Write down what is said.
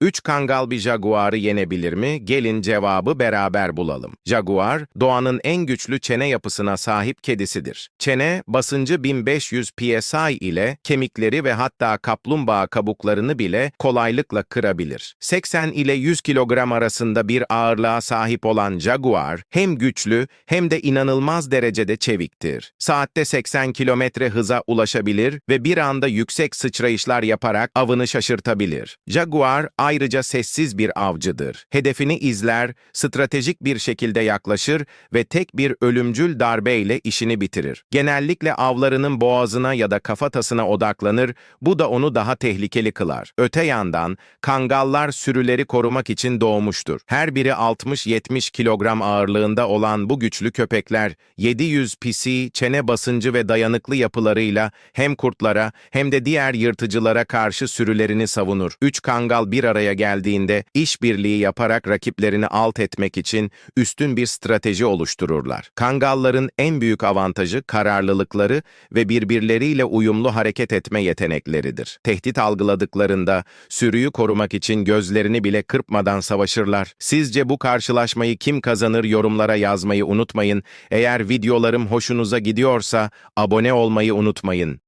Üç kangal bir jaguarı yenebilir mi? Gelin cevabı beraber bulalım. Jaguar, doğanın en güçlü çene yapısına sahip kedisidir. Çene, basıncı 1500 psi ile kemikleri ve hatta kaplumbağa kabuklarını bile kolaylıkla kırabilir. 80 ile 100 kilogram arasında bir ağırlığa sahip olan jaguar, hem güçlü hem de inanılmaz derecede çeviktir. Saatte 80 kilometre hıza ulaşabilir ve bir anda yüksek sıçrayışlar yaparak avını şaşırtabilir. Jaguar ayrıca sessiz bir avcıdır. Hedefini izler, stratejik bir şekilde yaklaşır ve tek bir ölümcül darbeyle işini bitirir. Genellikle avlarının boğazına ya da kafatasına odaklanır, bu da onu daha tehlikeli kılar. Öte yandan, kangallar sürüleri korumak için doğmuştur. Her biri 60-70 kilogram ağırlığında olan bu güçlü köpekler, 700 psi, çene basıncı ve dayanıklı yapılarıyla hem kurtlara hem de diğer yırtıcılara karşı sürülerini savunur. Üç kangal bir araya geldiğinde işbirliği yaparak rakiplerini alt etmek için üstün bir strateji oluştururlar. Kangalların en büyük avantajı kararlılıkları ve birbirleriyle uyumlu hareket etme yetenekleridir. Tehdit algıladıklarında sürüyü korumak için gözlerini bile kırpmadan savaşırlar. Sizce bu karşılaşmayı kim kazanır yorumlara yazmayı unutmayın. Eğer videolarım hoşunuza gidiyorsa abone olmayı unutmayın.